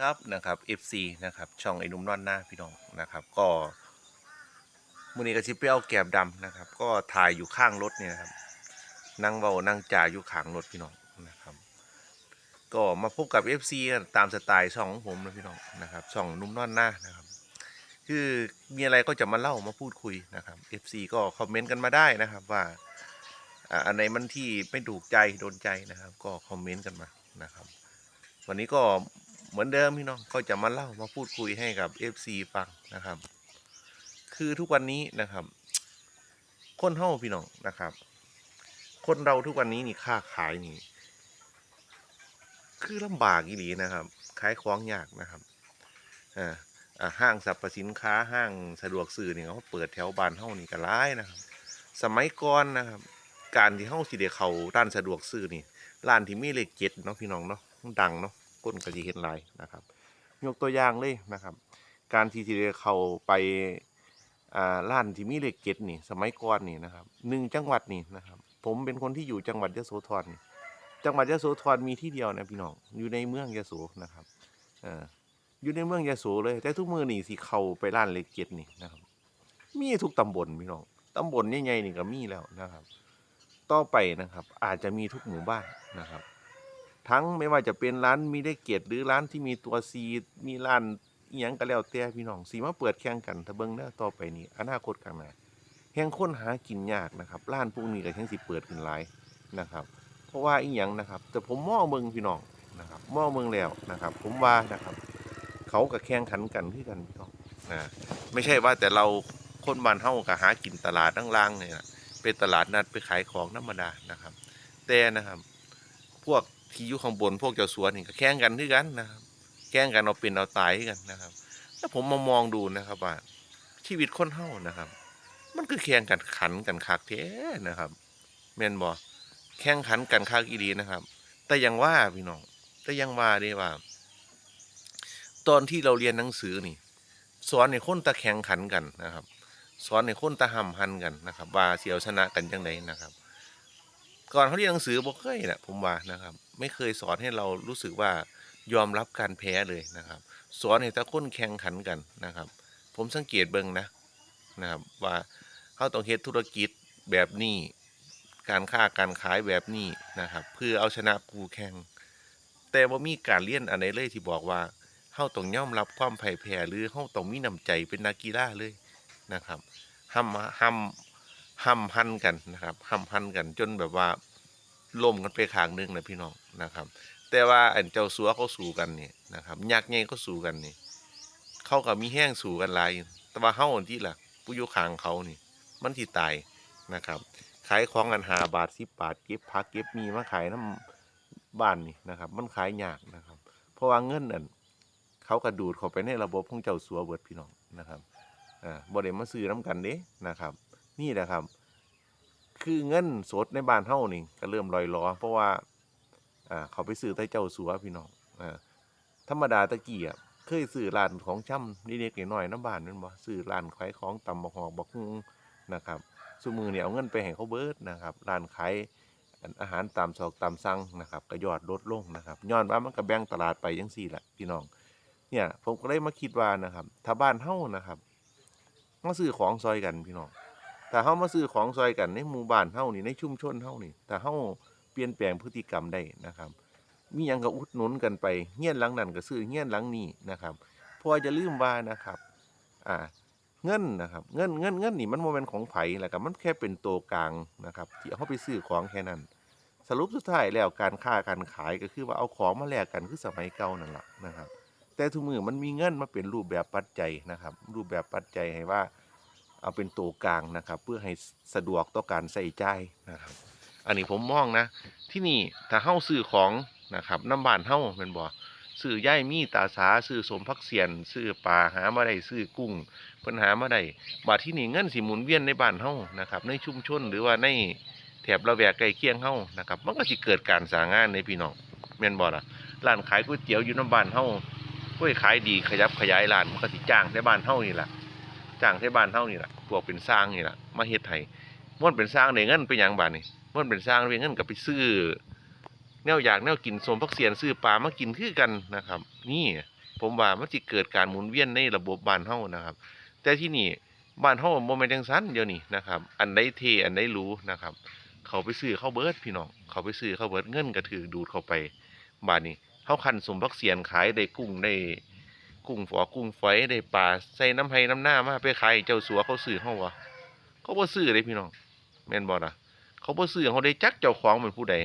ครับนะครับ FC นะครับช่องไอ้นุ่มนอนหน้าพี่น้องนะครับก็มือนี้ก็สิไปเอาแกบดำนะครับ ก็ถ่ายอยู่ข้างรถเนี่ยนะครับนั่งเว้านั่งจ่าอยู่ข้างรถพี่น้องนะครับก็มาพบกับ FC ตามสไตล์ช่องของผมนะพี่น้องนะครับช่องนุ่มนอนหน้านะครับ คือมีอะไรก็จะมาเล่ามาพูดคุยนะครับ FC ก็คอมเมนต์กันมาได้นะครับว่าอ่าอันไหนมันที่ไม่ถูกใจโดนใจนะครับ ก็คอมเมนต์กันมานะครับ วันนี้ก็ เหมือนเดิมพี่น้องก็จะมาเล่ามาพูดคุยให้กับ FC ฟังนะครับ คือทุกวันนี้นะครับ คนเฮาพี่น้องนะครับ คนเราทุกวันนี้นี่ค้าขายนี่ คือลำบากอีหลีนะครับขายของยากนะครับอ่าห้างสรรพสินค้าห้างสะดวกซื้อนี่เขาเปิดแถวบ้านเฮานี่ก็ร้ายนะครับ สมัยก่อนนะครับ การที่เฮาสิได้เขาร้านสะดวกซื้อนี่ร้านที่มีเลขเจ็ดเนาะพี่น้องเนาะดังเนาะ ก้นก็สิเห็นลายนะครับ ยกตัวอย่างเลยนะครับ การที่สิได้เขาไปอ่าร้านที่มีเลขเจ็ดนี่ สมัยก่อนนี่นะครับหนึ่งจังหวัดนี่นะครับ ผมเป็นคนที่อยู่จังหวัดยะโสธรนี่จังหวัดยะโสธรมีที่เดียวนะพี่น้องอยู่ในเมืองยะโสนะครับอ่ออยู่ในเมืองยะโสเลย แต่ทุกมือนี่สิเข้าไปร้านเลขเจ็ดนี่นะครับ มีทุกตำบลพี่น้องตำบลใหญ่ๆนี่ก็มีแล้วนะครับ ต่อไปนะครับ อาจจะมีทุกหมู่บ้านนะครับ ทั้งไม่ว่าจะเป็นร้านมีได้เกียรติหรือร้านที่มีตัวซีมีร้านอีหยังก็แล้วแต่พี่น้องสีมาเปิดแข่งกันถ้าเบิงเด้อต่อไปนี้อนาคตข้างหน้าแห่งคนหากินยากนะครับร้านพวกนี้ก็แห่งสิเปิดขึ้นหลายนะครับ เพราะว่าอีหยังนะครับ แต่ผมมองเบิ่งพี่น้องนะครับมองเบิ่งแล้วนะครับ ผมว่านะครับ เขาก็แข่งขันกันคือกันพี่น้องนะไม่ใช่ว่าแต่เราคนบ้านเฮาก็หากินตลาดล่างๆเนี่ยนะเป็นตลาดนัดไปขายของธรรมดานะครับ แต่นะครับ พวก ที่อยู่ข้างบนพวกเจ้าสัวนี่ก็แข่งกันคือกันนะครับแข่งกันเอาเป็นเอาตายกันนะครับ แล้วผมมามองดูนะครับว่าชีวิตคนเฮานะครับ มันคือแข่งกันขันกันคักแท้นะครับแม่นบ่แข่งขันกันคักอีดีนะครับ แต่ยังว่าพี่น้องแต่ยังว่าเด้ว่า ตอนที่เราเรียนหนังสือนี่ สอนในคนตะแข่งขันกันนะครับ สอนในคนตะห่ำหันกันนะครับ ว่าเสียวชนะกันจังไดนะครับ ก่อนเขาเรียนหนังสือบ่เคยนะผมว่านะครับ ไม่เคยสอนให้เรารู้สึกว่ายอมรับการแพ้เลยนะครับ สอนให้ตะคนแข่งขันกันนะครับ ผมสังเกตเบิ่งนะนะครับว่าเขาต้องเฮ็ดธุรกิจแบบนี้การค้าการขายแบบนี้นะครับเพื่อเอาชนะคู่แข่งแต่ว่ามีการเรียนอันไหนเลยที่บอกว่าเฮาต้องยอมรับความแพ่แพ้หรือเฮาต้องมีน้ำใจเป็นนักกีฬาเลยนะครับห้ำห้ำห้ำพันกันนะครับห้ำพันกันจนแบบว่า ล่มกันไปข้างหนึงนะพี่น้องนะครับ แต่ว่าอันเจ้าสัวเขาสู้กันนี่นะครับยักษ์ใหญ่เขาสู้กันนี่เขาก็มีแห้งสู้กันหลายแต่ว่าเฮาอันที่ล่ะผู้อยู่ข้างเขานี่ มันที่ตายนะครับขายของกันหาบาทสิบบาทเก็บผักเก็บมีมาขายน้ำบ้านนี่นะครับ มันขายยากนะครับ เพราะว่าเงินนั่นเขากระดูดเข้าไปในระบบของเจ้าสัวเบิดพี่น้องนะครับอ่าบ่ได้มาซื้อน้ำกันเด้นะครับ นี่แหละครับ คือเงินสดในบ้านเฮานี่ก็เริ่มลอยล้อเพราะว่าอ่าเขาไปซื้อใต้เจ้าสัวพี่น้องอ่าธรรมดาตะกี้อะเคยซื้อร้านของช่ำเล็กๆน้อยๆน้ำบ้านนั่นบ่ซื้อร้านขายของตำบักหอกบักฮุงนะครับซุมือเนี่ยเอาเงินไปให้เขาเบิดนะครับร้านขายอาหารตามซอกตามสั่งนะครับก็ยอดลดลงนะครับย้อนว่ามันก็แบ่งตลาดไปจังซี่แหละพี่น้องเนี่ยผมก็เลยมาคิดว่านะครับถ้าบ้านเฮานะครับมาซื้อของซอยกันพี่น้อง ถ้าเฮามาซื้อของซอยกันในหมู่บ้านเฮานี่ในชุมชนเฮานี่ถ้าเฮาเปลี่ยนแปลงพฤติกรรมได้นะครับ มีหยังก็อุดหนุนกันไปเฮียนหลังนั้นก็ซื้อเฮียนหลังนี้นะครับพราะว่าจะลืมว่านะครับ อ่า เงินนะครับ เงินเงินเงินนี่มันบ่แม่นของไผ่แหละครับมันแค่เป็นตัวกลางนะครับ ที่เอาไปซื้อของแค่นั้น สรุปสุดท้ายแล้วการค้าการขายก็คือว่าเอาของมาแลกกันคือสมัยเก่านั่นแหละนะครับ แต่ทุกมือมันมีเงินมาเป็นรูปแบบปัจจัยนะครับ รูปแบบปัจจัยให้ว่า เอาเป็นตัวกลางนะครับ เพื่อให้สะดวกต่อการใส่ใจนะครับ อันนี้ผมมองนะ ที่นี่ถ้าเฮ้าซื้อของนะครับน้ำบานเฮ้าเป็นบ่ซื้อย่ายมีตาสาซื้อสมพักเสียนซื้อปลาหามาได้ซื้อกุ้งเพิ่นหามาได้บาดที่นี่เงินสิหมุนเวียนในบ้านเฮ้านะครับ ในชุมชนหรือว่าในแถบละแวกใกล้เคียงเฮ้านะครับ มันก็สิเกิดการสร้างงานในพี่น้องแม่นบ่ล่ะร้านขายก๋วยเตี๋ยวอยู่น้ำบ้านเฮ้าก็ขายดีขยับขยายร้านมันก็สิจ้างในบ้านเฮ้านี่แหละ จ้างที่บ้านเฮานี่แหละพวกเป็นสร้างนี่แหละมาเฮ็ดให้ม่วนเป็นสร้างได้เงินไปหยังบาดนี่ม่วนเป็นสร้างได้เงินก็ไปซื้อแนวอยากแนวกินสมพักเสียนซื้อปลามากินคือกันนะครับ นี่ผมว่ามันสิเกิดการหมุนเวียนในระบบบ้านเฮานะครับ แต่ที่นี่บ้านเฮาบ่แม่นจังซั่นเดี๋ยวนี้นะครับ อันใดเทอันใดหรูนะครับ เขาไปซื้อเข้าวเบิดพี่น้องเขาไปซื้อเข้าวเบิดเงินก็ถือดูดเข้าไปบาดนี้เฮาคันสมพักเสียนขายได้กุ้งได้ กุ้งฝอกุ้งฝอยได้ปลาใส่น้ำให้น้ำหน้ามาไปขายเจ้าสัวเขาซื้อเฮาวะเขาบ่ซื้อเลยพี่น้องแม่นบ่ล่ะเขาบ่ซื้อเขาได้จักเจ้าของเป็นผู้ใด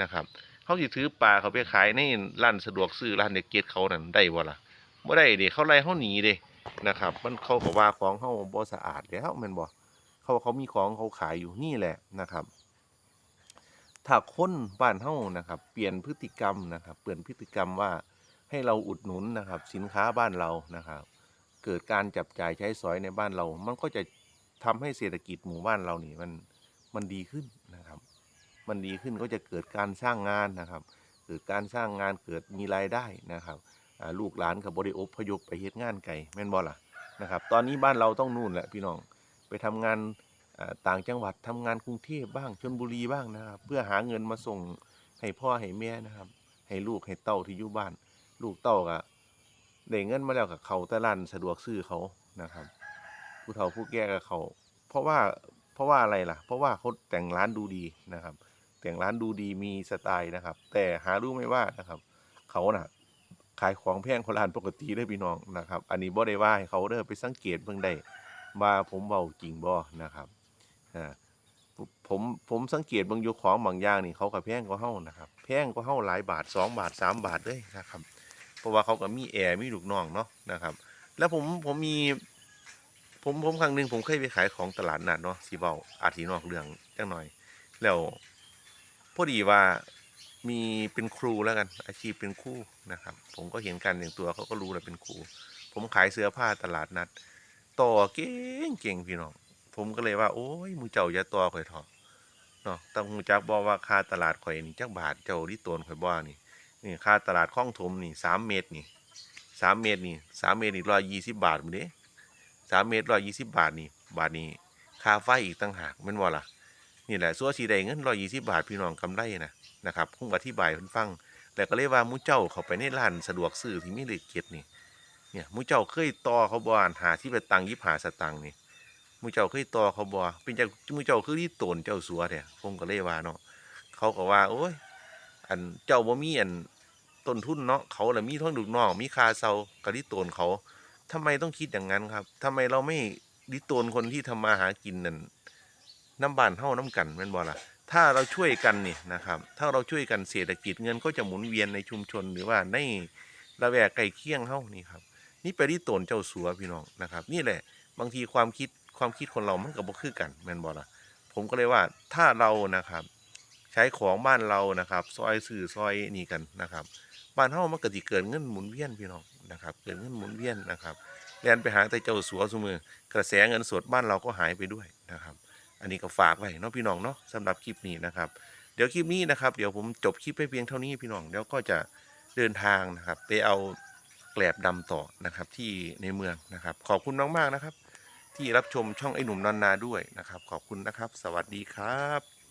นะครับเขาสิถือปลาเขาไปขายในร้านสะดวกซื้อร้านเด็กเกตเขานั่นได้บ่ล่ะบ่ได้เด้เขาไล่เขาหนีเด้นะครับ มันเขาก็ว่าของเฮาบ่สะอาดแล้วแม่นบ่เขาเขามีของเขาขายอยู่นี่แหละนะครับถ้าคนบ้านเฮานะครับ เปลี่ยนพฤติกรรมนะครับ เปลี่ยนพฤติกรรมว่า ให้เราอุดหนุนนะครับ สินค้าบ้านเรานะครับ เกิดการจับจ่ายใช้สอยในบ้านเรา มันก็จะทำให้เศรษฐกิจหมู่บ้านเรานี่มันมันดีขึ้นนะครับ มันดีขึ้นก็จะเกิดการสร้างงานนะครับ เกิดการสร้างงานเกิดมีรายได้นะครับลูกหลานกับบริอพยพไปเฮ็ดงานไก่แม่นบ่ล่ะนะครับ ตอนนี้บ้านเราต้องนู่นแหละพี่น้องไปทำงานต่างจังหวัดทำงานกรุงเทพบ้างชลบุรีบ้างนะครับ เพื่อหาเงินมาส่งให้พ่อให้แม่นะครับ ให้ลูกให้เต้าที่อยู่บ้าน ลูกเต้าก็ได้เงินมาแล้วกับเขาแต่ร้านสะดวกซื้อเขานะครับ ผู้เฒ่าผู้แก่กับเขา เพราะว่าเพราะว่าอะไรล่ะ เพราะว่าเขาแต่งร้านดูดีนะครับ แต่งร้านดูดีมีสไตล์นะครับ แต่หารู้ไหมว่านะครับ เขาน่ะ ขายของแพงกว่าร้านปกติเด้พี่น้องนะครับ อันนี้บ่ได้ว่าให้เขาเด้อไปสังเกตเบิ่งได้ว่าผมเว้าจริงบ่นะครับอ่าผมผมสังเกตบางยู่ของบางอย่างนี่เขาก็แพงกว่าเฮานะครับ แพงกว่าเฮาหลายบาทสองบาทสามบาทเลยนะครับ เพราะว่าเขาก็มีแอร์มีลูกน้องเนาะนะครับ แล้วผมผมมี ผมผมครั้งหนึ่งผมเคยไปขายของตลาดนัดเนาะสีเบาอาจสีนอกเรื่องจังหน่อย แล้วพอดีว่ามีเป็นครูแล้วกัน อาชีพเป็นครูนะครับ ผมก็เห็นการแต่งตัวเขาก็รู้แล้วเป็นครูผมขายเสื้อผ้าตลาดนัด ต่อเก่งเก่งพี่น้องผมก็เลยว่า โอ้ยมูเจ้าอย่าต่อข่อยเถอเนาะต้องหูจักบอกว่าค่าตลาดข่อยนี่จักบาทเจ้าที่ตนข่อยบ่นี่ นี่ค่าตลาดคลองถมนี่สามเมตรนี่สามเมตรนี่สามเมตรนี่ร้อยยี่สิบบาทหมดเด้สามเมตรร้อยยี่สิบบาทนี่บาทนี่ค่าไฟอีกต่างหากม่นบ่าล่ะ นี่แหละสัวสีใดงเงินร้อยยี่สิบบาทพี่น้องกำไรนะนะครับผมอธิบายให้เพิ่นฟังแล้วก็เลยว่ามูเจ้าเขาไปในร้านสะดวกซื้อที่มีเลขเจ็ดนี่เนี่ยมูเจ้าเคยต่อเขาบานหาที่ไปตังยิบหาสตังนี่มูเจ้าเคยต่อเขาบ่เป็นจังหมูเจ้าคือที่ตนเจ้าสัวแท้ผมก็เลยว่าเนาะเขาก็ว่า โอ้ยอันเจ้าบ่มีอัน ต้นทุนเนาะเขาน่ะมีทั้งลูกน้องมีคาเซาก็ที่ตนเขาทำไมต้องคิดอย่างนั้นครับทำไมเราไม่ดิตนคนที่ทำมาหากินนั่นน้ำบานเฮาน้ำกันแม่นบ่ล่ะถ้าเราช่วยกันนี่นะครับ ถ้าเราช่วยกันเศรษฐกิจเงินก็จะหมุนเวียนในชุมชนหรือว่าในละแวกใกล้เคียงเฮานี่ครับ นี่ไปที่ตนเจ้าสัวพี่น้องนะครับ นี่แหละบางทีความคิดความคิดคนเรามันก็บ่คือกันแม่นบ่ล่ะผมก็เลยว่าถ้าเรานะครับ ใช้ของบ้านเรานะครับ ซอยสื่อซอยนี่กันนะครับ บ้านเฮามันก็สิเกิดเงินหมุนเวียนพี่น้องนะครับเกิดเงินหมุนเวียนนะครับแล่นไปหาแต่เจ้าสัวซุมือกระแสเงินสดบ้านเราก็หายไปด้วยนะครับ อันนี้ก็ฝากไว้เนาะพี่น้องเนาะสำหรับคลิปนี้นะครับ เดี๋ยวคลิปนี้นะครับ เดี๋ยวผมจบคลิปไปเพียงเท่านี้พี่น้องเดี๋ยวก็จะเดินทางนะครับ ไปเอาแกลบดำต่อนะครับที่ในเมืองนะครับ ขอบคุณมากๆนะครับ ที่รับชมช่องไอ้หนุ่มนอนนาด้วยนะครับ ขอบคุณนะครับ สวัสดีครับ